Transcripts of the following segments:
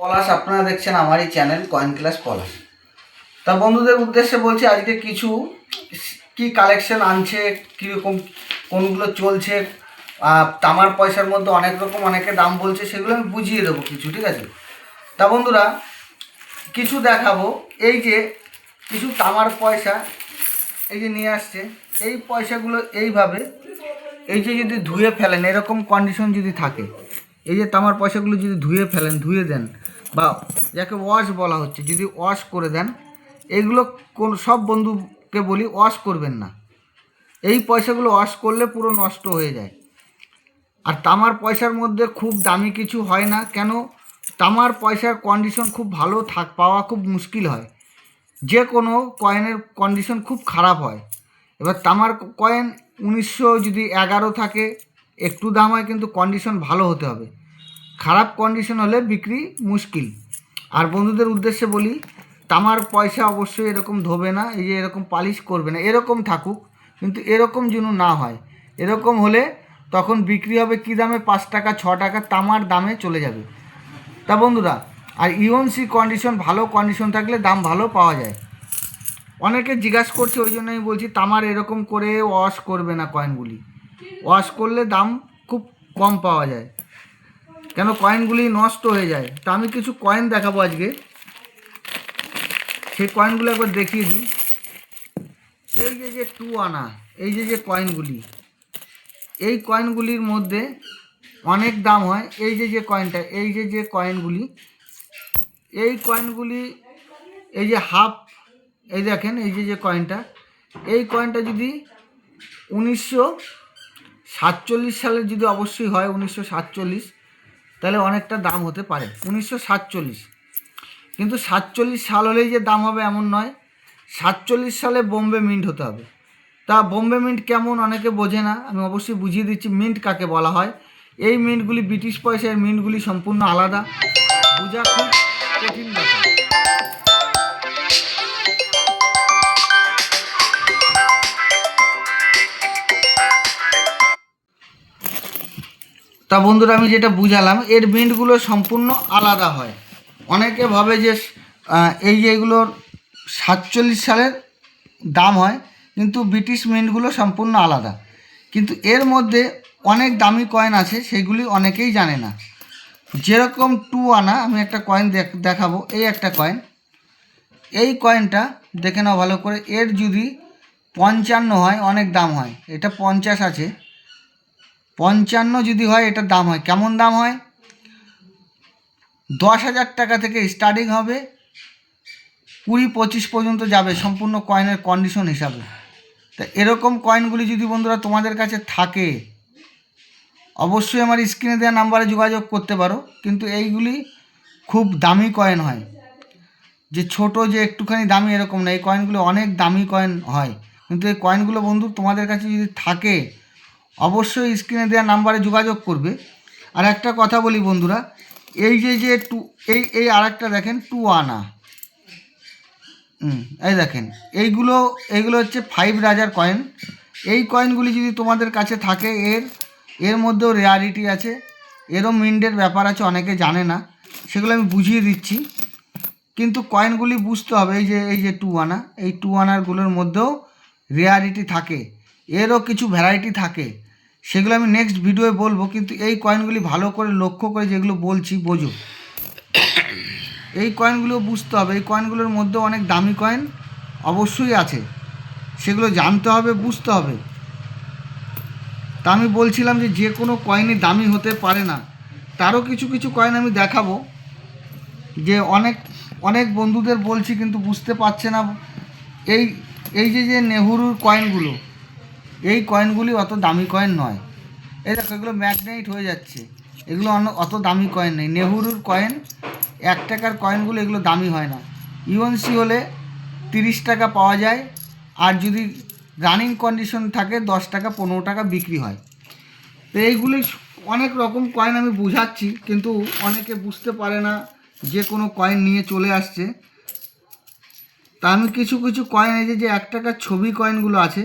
পলাশ, আপনারা দেখছেন আমারই চ্যানেল কয়েন ক্লাস পলাশ। তা বন্ধুদের উদ্দেশ্যে বলছি, আজকে কিছু কি কালেকশন আনছে, কীরকম, কোনগুলো চলছে তামার পয়সার মধ্যে অনেক রকম, অনেকে দাম বলছে, সেগুলো আমি বুঝিয়ে দেবো কিছু, ঠিক আছে? তা বন্ধুরা, কিছু দেখাবো। এই যে কিছু তামার পয়সা, এই যে নিয়ে আসছে, এই পয়সাগুলো এইভাবে, এই যে যদি ধুয়ে ফেলেন, এরকম কন্ডিশন যদি থাকে এই যে তামার পয়সাগুলো যদি ধুয়ে ফেলেন, ধুয়ে দেন বা যাকে ওয়াশ বলা হচ্ছে, যদি ওয়াশ করে দেন এগুলো কোন, সব বন্ধুকে বলি ওয়াশ করবেন না। এই পয়সাগুলো ওয়াশ করলে পুরো নষ্ট হয়ে যায়। আর তামার পয়সার মধ্যে খুব দামি কিছু হয় না, কেন? তামার পয়সার কন্ডিশন খুব ভালো থাক, পাওয়া খুব মুশকিল হয়। যে কোনো কয়েনের কন্ডিশন খুব খারাপ হয়। এবার তামার কয়েন উনিশশো যদি এগারো থাকে, একটু দাম হয়, কিন্তু কন্ডিশন ভালো হতে হবে। খারাপ কন্ডিশন হলে বিক্রি মুশকিল। আর বন্ধুদের উদ্দেশ্যে বলি, তামার পয়সা অবশ্যই এরকম ধোবে না, এই যে এরকম পালিশ করবে না, এরকম থাকুক, কিন্তু এরকম যেন না হয়। এরকম হলে তখন বিক্রি হবে কী দামে? পাঁচ টাকা, ছ টাকা, তামার দামে চলে যাবে। তা বন্ধুরা, আর ইউএনসি কন্ডিশন ভালো কন্ডিশন থাকলে দাম ভালো পাওয়া যায়। অনেকে জিজ্ঞাসা করছে, ওই জন্য আমি বলছি, তামার এরকম করে ওয়াশ করবে না কয়েনগুলি ওয়াশ করলে দাম খুব কম পাওয়া যায়। কেন কয়েনগুলি নষ্ট হয়ে যায়? তা আমি কিছু কয়েন দেখাবো আজকে। সেই কয়েনগুলো একবার দেখিয়ে দিই। এই যে যে টু আনা, এই যে যে কয়েনগুলি এই কয়েনগুলির মধ্যে অনেক দাম হয়। এই যে যে কয়েনটা এই যে যে কয়েনগুলি এই কয়েনগুলি এই যে হাফ এই দেখেন, এই যে যে কয়েনটা এই কয়েনটা যদি উনিশশো সাতচল্লিশ সালের যদি অবশ্যই হয়, উনিশশো সাতচল্লিশ তাহলে অনেকটা দাম হতে পারে। উনিশশো সাতচল্লিশ। কিন্তু সাতচল্লিশ সাল হলেই যে দাম হবে এমন নয়। সাতচল্লিশ সালে বোম্বে মিন্ট হতে হবে। তা বোম্বে মিন্ট কেমন অনেকে বোঝে না, আমি অবশ্যই বুঝিয়ে দিচ্ছি মিন্ট কাকে বলা হয়। এই মিন্টগুলি ব্রিটিশ পয়সার মিন্টগুলি সম্পূর্ণ আলাদা। বোঝা খুব কঠিন ব্যাপার। তা বন্ধুরা, আমি যেটা বুঝালাম, এর মিন্টগুলো সম্পূর্ণ আলাদা হয়। অনেকে ভাবে যে এই যে এগুলোর সাতচল্লিশ সালের দাম হয়, কিন্তু ব্রিটিশ মিন্টগুলো সম্পূর্ণ আলাদা। কিন্তু এর মধ্যে অনেক দামি কয়েন আছে, সেগুলি অনেকেই জানে না। যেরকম টু আনা আমি একটা কয়েন দেখ- দেখাবো, এই একটা কয়েন এই কয়েনটা দেখে নাও ভালো করে, এর যদি পঞ্চান্ন হয়, অনেক দাম হয়। এটা পঞ্চাশ আছে। পঞ্চান্ন যদি হয়, এটার দাম হয়। কেমন দাম হয়? দশ হাজার টাকা থেকে স্টার্টিং হবে। কুড়ি পঁচিশ পর্যন্ত যাবে সম্পূর্ণ কয়েনের কন্ডিশন হিসাবে। তা এরকম কয়েনগুলি যদি বন্ধুরা তোমাদের কাছে থাকে, অবশ্যই আমার স্ক্রিনে দেওয়া নাম্বারে যোগাযোগ করতে পারো। কিন্তু এইগুলি খুব দামি কয়েন হয়। যে ছোট, যে একটুখানি দামি এরকম না। এই কয়েনগুলো অনেক দামি কয়েন হয়। কিন্তু এই কয়েনগুলো বন্ধু তোমাদের কাছে যদি থাকে অবশ্যই স্ক্রিনে দেওয়া নাম্বারে যোগাযোগ করবে। আর একটা কথা বলি বন্ধুরা, এই যে যে টু, এই এই আরেকটা দেখেন টু আনা হুম, এই দেখেন, এইগুলো এইগুলো হচ্ছে ফাইভ রাজার কয়েন এই কয়েনগুলি যদি তোমাদের কাছে থাকে, এর এর মধ্যেও রেয়ারিটি আছে, এরও মিন্ডের ব্যাপার আছে, অনেকে জানে না, সেগুলো আমি বুঝিয়ে দিচ্ছি। কিন্তু কয়েনগুলি বুঝতে হবে, এই যে এই যে টু আনা এই টু আনারগুলোর মধ্যেও রেয়ারিটি থাকে, এরও কিছু ভ্যারাইটি থাকে। সেগুলো আমি নেক্সট ভিডিওয়ে বলব, কিন্তু এই কয়েনগুলি ভালো করে লক্ষ্য করে যেগুলো বলছি, বোঝো। এই কয়েনগুলো বুঝতে হবে, এই কয়েনগুলোর মধ্যে অনেক দামি কয়েন অবশ্যই আছে। সেগুলো জানতে হবে, বুঝতে হবে। তা আমি বলছিলাম যে যে কোনো কয়েনই দামি হতে পারে না। তারও কিছু কিছু কয়েন আমি দেখাবো, যে অনেক অনেক বন্ধুদের বলছি কিন্তু বুঝতে পারছে না। এই এই যে যে নেহরুর কয়েনগুলো এই কয়েনগুলি অত দামি কয়েন নয়। এই দেখো, এগুলো ম্যাগনেট হয়ে যাচ্ছে। এগুলো অন্য অত দামি কয়েন নেই। নেহরুর কয়েন এক টাকার কয়েনগুলো এগুলো দামি হয় না। ইউএনসি হলে তিরিশ টাকা পাওয়া যায়, আর যদি রানিং কন্ডিশন থাকে, দশ টাকা, পনেরো টাকা বিক্রি হয়। তো এইগুলি অনেক রকম কয়েন আমি বুঝাচ্ছি, কিন্তু অনেকে বুঝতে পারে না যে কোনো কয়েন নিয়ে চলে আসছে। তা আমি কিছু কিছু কয়েন এই যে এক টাকার ছবি কয়েনগুলো আছে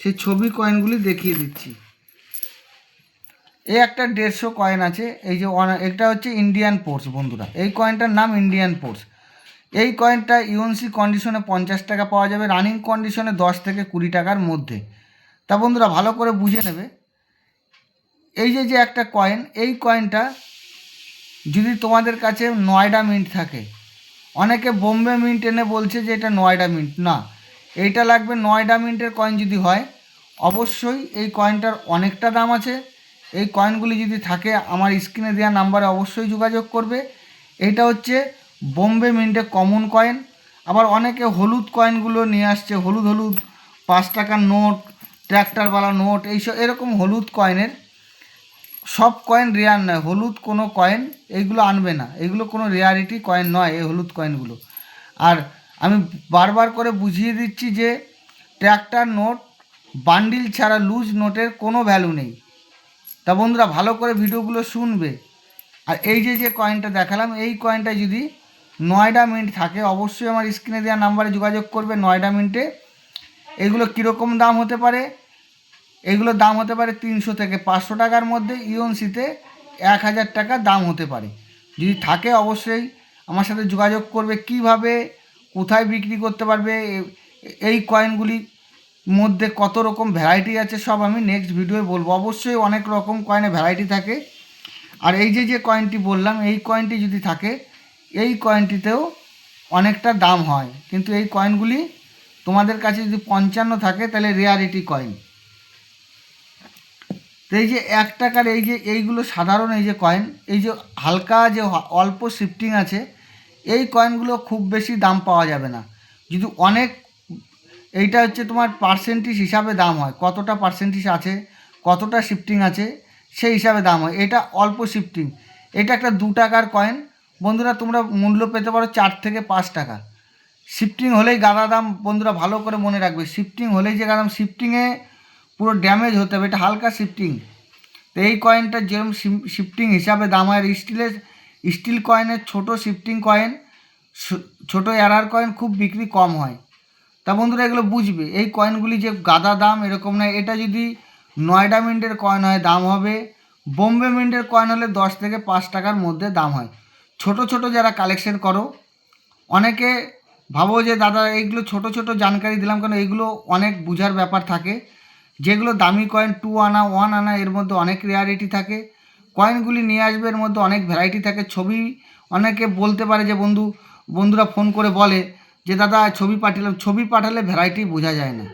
সেই ছবি কয়েনগুলি দেখিয়ে দিচ্ছি। এই একটা দেড়শো কয়েন আছে, এই যে এটা হচ্ছে ইন্ডিয়ান পোর্স বন্ধুরা। এই কয়েনটার নাম ইন্ডিয়ান পোর্স এই কয়েনটা ইউএনসি কন্ডিশনে পঞ্চাশ টাকা পাওয়া যাবে রানিং কন্ডিশনে দশ থেকে কুড়ি টাকার মধ্যে। তা বন্ধুরা ভালো করে বুঝে নেবে। এই যে যে একটা কয়েন এই কয়েনটা যদি তোমাদের কাছে নয়ডা মিন্ট থাকে, অনেকে বোম্বে মিন্ট এনে বলছে যে এটা নয়ডা মিন্ট না। এইটা লাগবে নয়ডা মিন্টের কয়েন যদি হয়, অবশ্যই এই কয়েনটার অনেকটা দাম আছে। এই কয়েনগুলি যদি থাকে, আমার স্ক্রিনে দেওয়া নাম্বারে অবশ্যই যোগাযোগ করবে। এইটা হচ্ছে বোম্বে মিন্টে কমন কয়েন আবার অনেকে হলুদ কয়েনগুলো নিয়ে আসছে, হলুদ হলুদ, পাঁচ টাকার নোট, ট্র্যাক্টরওয়ালা নোট, এইসব, এরকম হলুদ কয়েনের সব কয়েন রেয়ার নয়, হলুদ কোনো কয়েন এইগুলো আনবে না। এগুলো কোনো রেয়ারিটি কয়েন নয়, এই হলুদ কয়েনগুলো আর আমি বারবার করে বুঝিয়ে দিচ্ছি যে ট্র্যাক্টর নোট, বান্ডিল ছাড়া লুজ নোটের কোনো ভ্যালু নেই। তা বন্ধুরা, ভালো করে ভিডিওগুলো শুনবে। আর এই যে যে কয়েনটা দেখালাম, এই কয়েনটা যদি নয়ডা মিন্ট থাকে, অবশ্যই আমার স্ক্রিনে দেওয়া নাম্বারে যোগাযোগ করবে নয়ডা মিন্টে এগুলো কীরকম দাম হতে পারে? এগুলোর দাম হতে পারে তিনশো থেকে পাঁচশো টাকার মধ্যে ইউএনসিতে এক হাজার টাকা দাম হতে পারে। যদি থাকে, অবশ্যই আমার সাথে যোগাযোগ করবে। কীভাবে কোথায় বিক্রি করতে পারবে? এই কয়েনগুলির মধ্যে কত রকম ভ্যারাইটি আছে সব আমি নেক্সট ভিডিওয়ে বলব। অবশ্যই অনেক রকম কয়েনে ভ্যারাইটি থাকে। আর এই যে যে কয়েনটি বললাম, এই কয়েনটি যদি থাকে, এই কয়েনটিতেও অনেকটা দাম হয়। কিন্তু এই কয়েনগুলি তোমাদের কাছে যদি পঞ্চান্ন থাকে, তাহলে রেয়ারিটি কয়েন তো এই যে এক টাকার এই যে, এইগুলো সাধারণ এই যে কয়েন এই যে হালকা যে অল্প শিফটিং আছে এই কয়েনগুলো খুব বেশি দাম পাওয়া যাবে না। যদি অনেক, এইটা হচ্ছে তোমার পার্সেন্টেজ হিসাবে দাম হয়। কতটা পার্সেন্টেজ আছে, কতটা শিফটিং আছে, সেই হিসাবে দাম হয়। এটা অল্প শিফটিং এটা একটা দু টাকার কয়েন বন্ধুরা, তোমরা মূল্য পেতে পারো চার থেকে পাঁচ টাকা। শিফটিং হলেই গাদা দাম বন্ধুরা ভালো করে মনে রাখবে। শিফটিং হলেই যে গাদাম শিফটিংয়ে পুরো ড্যামেজ হতে হবে। এটা হালকা শিফটিং তো এই কয়েনটা যেরকম শিফটিং হিসাবে দাম হয় আর স্টিলের স্টিল কয়েনের ছোট শিফটিং কয়েন ছোট এরার কয়েন খুব বিক্রি কম হয়। তা বন্ধুরা এগুলো বুঝবে, এই কয়েনগুলি যে গাদা দাম এরকম নয়, এটা যদি নয়ডা মিন্টের কয়েন হয় দাম হবে, বোম্বে মিন্টের কয়েন হলে দশ থেকে পাঁচ টাকার মধ্যে দাম হয়। ছোট ছোট যারা কালেকশন করো, অনেকে ভাবো যে, দাদা, এইগুলো ছোট ছোট জানকারি দিলাম কেন? এইগুলো অনেক বুঝার ব্যাপার থাকে। যেগুলো দামি কয়েন, টু আনা, ওয়ান আনা, এর মধ্যে অনেক রেয়ারিটি থাকে। কয়েনগুলি নিয়ে আসবে, এর মধ্যে অনেক ভ্যারাইটি থাকে। ছবি, অনেকে বলতে পারে যে, বন্ধু, বন্ধুরা ফোন করে বলে যে, দাদা, ছবি পাঠালাম ছবি পাঠালে ভ্যারাইটি বোঝা যায় না।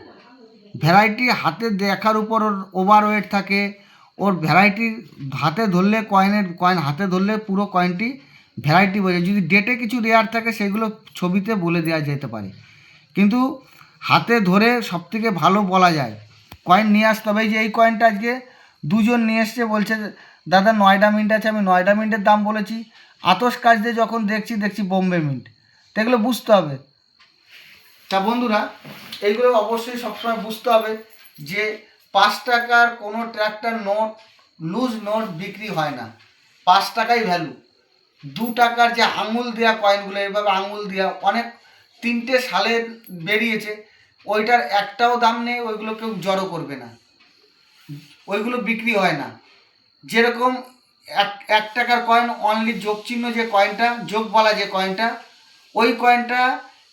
ভ্যারাইটি হাতে দেখার উপর ওর ওভার ওয়েট থাকে। ওর ভ্যারাইটি হাতে ধরলে কয়েনের কয়েন হাতে ধরলে পুরো কয়েনটি ভ্যারাইটি বোঝে যদি ডেটে কিছু রেয়ার থাকে, সেগুলো ছবিতে বলে দেওয়া যেতে পারে। কিন্তু হাতে ধরে সবথেকে ভালো বলা যায়। কয়েন নিয়ে আসতে হবে যে, এই কয়েনটা আজকে দুজন নিয়ে এসছে, বলছে দাদা, নয়ডা মিন্ট আছে, আমি নয়ডা মিন্টের দাম বলেছি। আতস কাজ দিয়ে যখন দেখছি দেখছি বোম্বে মিন্ট। এগুলো বুঝতে হবে। তা বন্ধুরা, এইগুলো অবশ্যই সবসময় বুঝতে হবে যে পাঁচ টাকার কোনো ট্র্যাক্টর নোট, লুজ নোট বিক্রি হয় না। পাঁচ টাকাই ভ্যালু দু টাকার যে আঙুল দেওয়া কয়েনগুলো এভাবে আঙুল দেওয়া অনেক তিনটে সালে বেরিয়েছে, ওইটার একটাও দাম নেই, ওইগুলো কেউ জড়ো করবে না। ওইগুলো বিক্রি হয় না। যেরকম এক এক টাকার কয়েন অনলি যোগ চিহ্ন যে কয়েনটা যোগ বলা যে কয়েনটা ওই কয়েনটা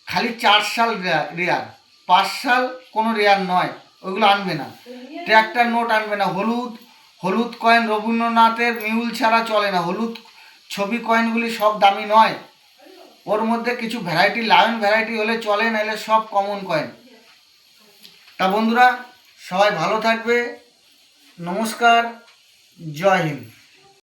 খালি চার সাল রেয়ার। পাঁচ সাল কোনো রেয়ার নয়, ওইগুলো আনবে না। ট্র্যাক্টর নোট আনবে না, হলুদ হলুদ কয়েন রবীন্দ্রনাথের মিউল ছাড়া চলে না, হলুদ ছবি কয়েনগুলি সব দামি নয়। ওর মধ্যে কিছু ভ্যারাইটি লায়ন ভ্যারাইটি হলে চলে, নাহলে সব কমন কয়েন তা বন্ধুরা, সবাই ভালো থাকবে। নমস্কার। জয় হিন্দ